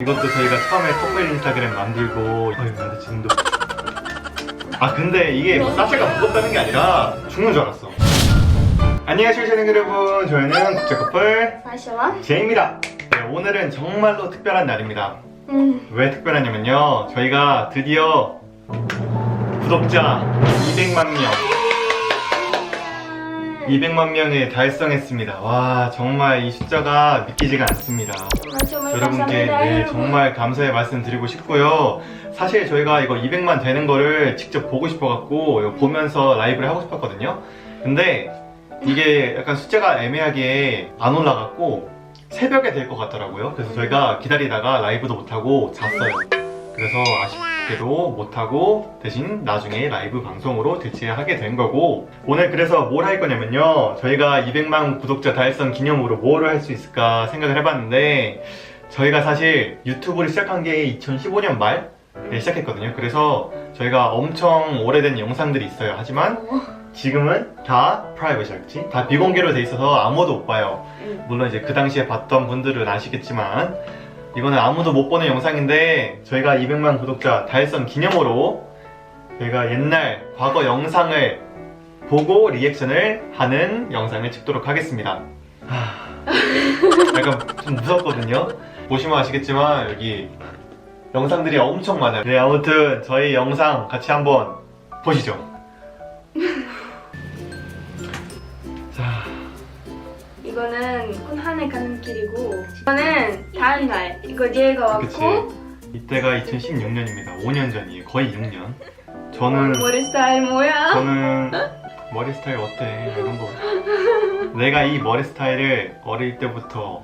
이것도 저희가 처음에 커플 인스타그램 만들고 어이 근데 지금도. 아 근데 이게 사체가 무겁다는 게 아니라 죽는 줄 알았어. 안녕하세요 시청자 여러분. 저희는 국제 커플 마셔와? 제입니다. 네, 오늘은 정말로 특별한 날입니다. 음. 왜 특별하냐면요. 저희가 드디어 구독자 200만 명 200만 명을 달성했습니다 와 정말 이 숫자가 믿기지가 않습니다 정말 여러분께 감사합니다, 네, 여러분. 정말 감사의 말씀 드리고 싶고요. 사실 저희가 이거 200만 되는 거를 직접 보고 싶어갖고 이거 보면서 라이브를 하고 싶었거든요. 근데 이게 약간 숫자가 애매하게 안 올라갔고 새벽에 될 것 같더라고요. 그래서 저희가 기다리다가 라이브도 못하고 잤어요. 그래서 아쉽 게도 못하고 대신 나중에 라이브 방송으로 대체하게 된 거고. 오늘 그래서 뭘 할 거냐면요. 저희가 200만 구독자 달성 기념으로 뭘할수 있을까 생각을 해봤는데 저희가 사실 유튜브를 시작한 게 2015년 말에 시작했거든요. 그래서 저희가 엄청 오래된 영상들이 있어요. 하지만 지금은 다 프라이빗이었지 다 비공개로 돼 있어서 아무도 못 봐요. 음. 물론 이제 그 당시에 봤던 분들은 아시겠지만 이거는 아무도 못 보는 영상인데 저희가 200만 구독자 달성 기념으로 저희가 옛날 과거 영상을 보고 리액션을 하는 영상을 찍도록 하겠습니다. 하, 약간 좀 무섭거든요. 보시면 아시겠지만 여기 영상들이 엄청 많아요. 네 아무튼 저희 영상 같이 한번 보시죠. 자 이거는 군한에 가는 길이고 이거는 다음 날 이거 제가 그치. 왔고 이때가 2016년입니다. 5년 전이에요. 거의 6년. 저는 머리 스타일 뭐야? 저는 머리 스타일 어때? 이런 거. 내가 이 머리 스타일을 어릴 때부터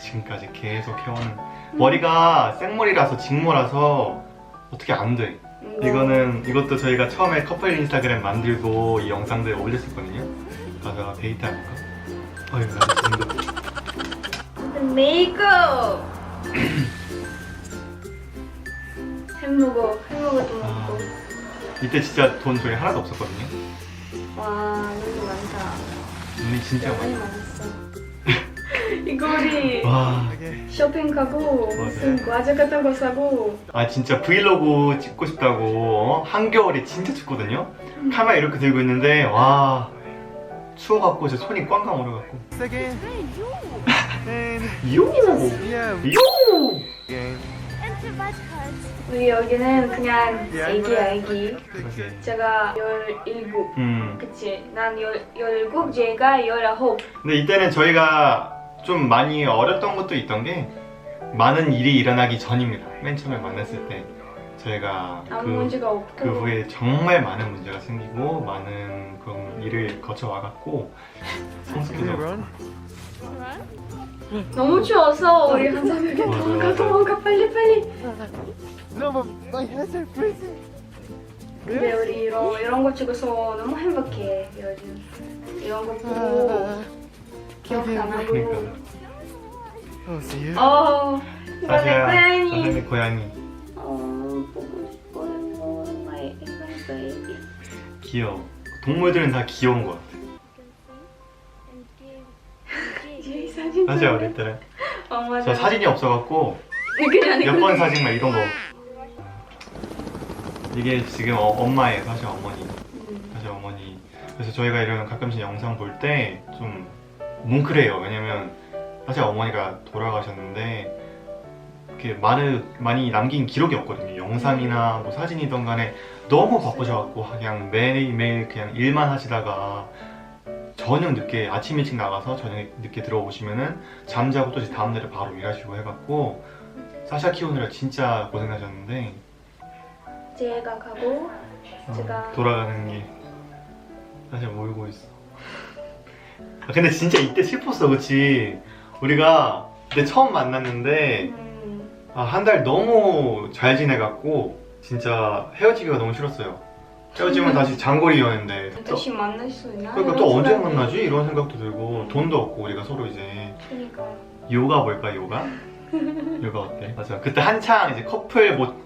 지금까지 계속 해오는 머리가 생머리라서 직모라서 어떻게 안 돼. 음, 이거는 이것도 저희가 처음에 커플 인스타그램 만들고 이 영상들 올렸었거든요. 가서 데이트 해볼까? 어휴 나도 지금도 메이크업 햄버거 햄버거도 아. 먹고 이때 진짜 돈 저희 하나도 없었거든요. 와 너무 많다 돈이 진짜 많이. 많았어 이거 우리 와. 쇼핑 가고 무슨 맞아요. 과자 같은 거 사고 아 진짜 브이로그 찍고 싶다고 어? 한겨울에 진짜 춥거든요 카메라 이렇게 들고 있는데 와 추워갖고 제 손이 꽝꽝 얼어갖고. and 요! 요! game. 우리 여기는 그냥 예, 애기야 애기. 그러게 제가 17 음. 그치? 난 열, 17 제가 19 근데 이때는 저희가 좀 많이 어렸던 것도 있던 게 많은 일이 일어나기 전입니다. 맨 처음에 만났을 때 저희가 아무 그, 문제가 없고. 그 후에 정말 많은 문제가 생기고 많은 그런 일을 we 성숙해져? 너무 추워서 우리 한 사람에게 맞아, 도망가 맞아. 도망가 빨리 빨리. No, but my hands are freezing. 근데 우리 이런, 이런 거 찍어서 너무 행복해 요즘 이런 거 보고 기억 안 하고. 그러니까 Oh, see you. 어 사실 고양이. 선생님 고양이 귀여워. 동물들은 다 귀여운 것 같아. 이 사진 사실 어릴 때는 어 맞아 저 사진이 없어갖고 그냥 몇 번 사진 막 이런 거. 이게 지금 어- 엄마예요, 사실 어머니. 음. 사실 어머니. 그래서 저희가 이런 가끔씩 영상 볼 때 좀 뭉클해요. 왜냐면 사실 어머니가 돌아가셨는데 이렇게 많이 많이 남긴 기록이 없거든요. 영상이나 뭐 사진이든 간에 너무 바쁘셔갖고 그냥 매일매일 그냥 일만 하시다가 저녁 늦게 아침 일찍 나가서 저녁 늦게 들어오시면은 잠자고 또 다음날에 바로 일하시고 해갖고 사샤 키우느라 진짜 고생하셨는데 제가 가고 어, 제가 돌아가는 게 사실 모이고 있어. 아, 근데 진짜 이때 슬펐어, 그치? 우리가 그때 처음 만났는데 음, 아, 한 달 너무 잘 지내갖고 진짜 헤어지기가 너무 싫었어요. 헤어지면 다시 장거리였는데 또, 다시 만날 수 있나? 그러니까 또 언제. 만나지? 이런 생각도 들고 돈도 없고 우리가 서로 이제 그러니까 요가 볼까 요가? 요가 어때? 맞아. 그때 한창 이제 커플 뭐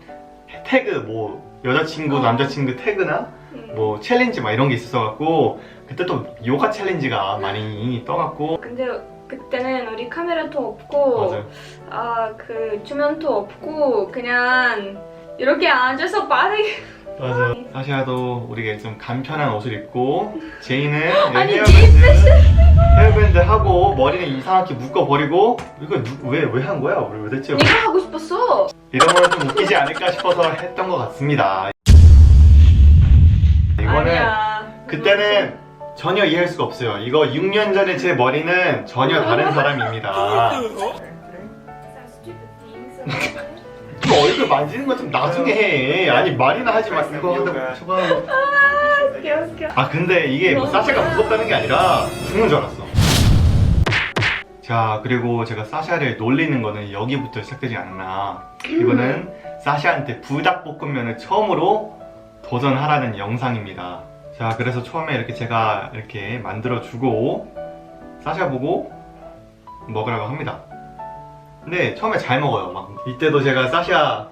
태그 뭐 여자친구 어. 남자친구 태그나 음. 뭐 챌린지 막 이런 게 있었어 갖고 그때 또 요가 챌린지가 많이 떠갖고 근데 그때는 우리 카메라도 없고 맞아요. 아 그 조명도 없고 그냥 이렇게 앉아서 빠르게 맞아. 사시아도 우리가 좀 간편한 옷을 입고 제이는 아니, 헤어밴드 헤어밴드 하고 머리는 이상하게 묶어 버리고 이거 왜왜 한 거야? 우리 도대체 네가 하고 싶었어. 이런 거는 좀 웃기지 않을까 싶어서 했던 것 같습니다. 이거는 아니야. 그때는 전혀 이해할 수가 없어요. 이거 6년 전에 제 머리는 전혀 다른 사람입니다. 좀 얼굴 만지는 거좀 나중에 해. 아니 말이나 하지 마. 이거 하다 저거 하고. 웃겨 웃겨. 아 근데 이게 뭐 사샤가 무섭다는 게 아니라 죽는 줄 알았어. 자 그리고 제가 사샤를 놀리는 거는 여기부터 시작되지 않나. 이거는 사샤한테 불닭볶음면을 처음으로 도전하라는 영상입니다. 자 그래서 처음에 이렇게 제가 이렇게 만들어 주고 사샤 보고 먹으라고 합니다. 근데 처음에 잘 먹어요. 막 이때도 제가 사샤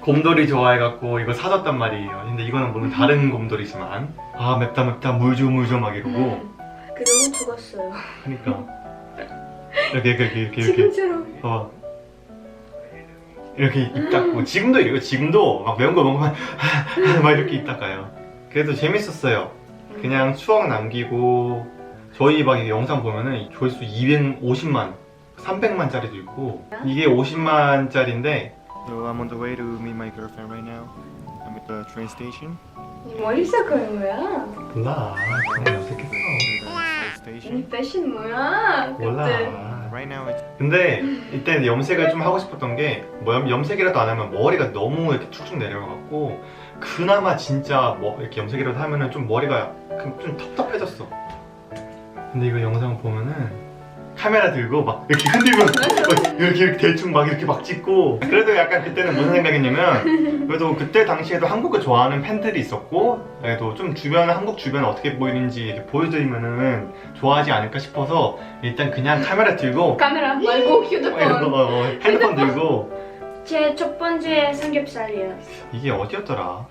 곰돌이 좋아해갖고 이거 사줬단 말이에요. 근데 이거는 물론 다른 곰돌이지만 아 맵다 맵다 물 줘 물 줘 막 이러고 음. 그리고 죽었어요. 그러니까 이렇게 이렇게 이렇게 이렇게, 이렇게 지금처럼. 어 이렇게 입 닦고 지금도 이래요. 지금도 막 매운 거 먹으면 막 이렇게 입 닦아요. 그래도 재밌었어요. 그냥 추억 남기고 저희 막 영상 보면은 조회수 250만, 300만 짜리도 있고 이게 50만 짜리인데 So I'm on the way to meet my girlfriend right now. I'm at the train station. 어디서 그런 거야? 몰라 그냥 어색했어 The train 이 station. 패션 뭐야? 몰라 그때. 근데 이때 염색을 좀 하고 싶었던 게 뭐, 염- 염색이라도 안 하면 머리가 너무 이렇게 축축 내려가고 그나마 진짜 뭐 이렇게 염색이라도 하면은 좀 머리가 그- 좀 텁텁해졌어. 근데 이거 영상 보면은 카메라 들고 막 이렇게 흔들고 막 이렇게, 이렇게 대충 막 이렇게 막 찍고 그래도 약간 그때는 무슨 생각했냐면 그래도 그때 당시에도 한국을 좋아하는 팬들이 있었고 그래도 좀 주변 한국 주변 어떻게 보이는지 이렇게 보여드리면은 좋아하지 않을까 싶어서 일단 그냥 카메라 들고 카메라 말고 어, 이거, 휴대폰. 어, 어, 핸드폰 들고 제 첫 번째 삼겹살이야. 이게 어디였더라?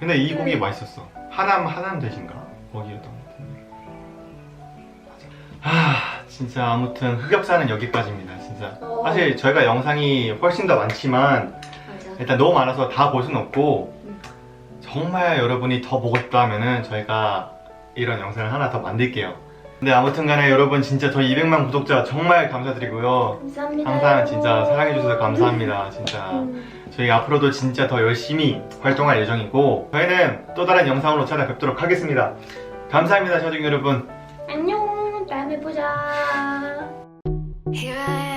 근데 이 고기 맛있었어. 하남 하남 대신가? 거기였던 것 같은데. 맞아. 아 진짜 아무튼 흑역사는 여기까지입니다. 진짜. 어. 사실 저희가 영상이 훨씬 더 많지만 맞아. 일단 너무 많아서 다 볼 수는 없고 음. 정말 여러분이 더 보고 싶다 하면은 저희가 이런 영상을 하나 더 만들게요. 근데 아무튼 간에 여러분 진짜 저희 200만 구독자 정말 감사드리고요. 감사합니다. 항상 진짜 사랑해주셔서 감사합니다. 진짜. 음. 저희 앞으로도 진짜 더 열심히 활동할 예정이고 저희는 또 다른 영상으로 찾아뵙도록 하겠습니다. 감사합니다, 시청자 여러분. 안녕. Here I am.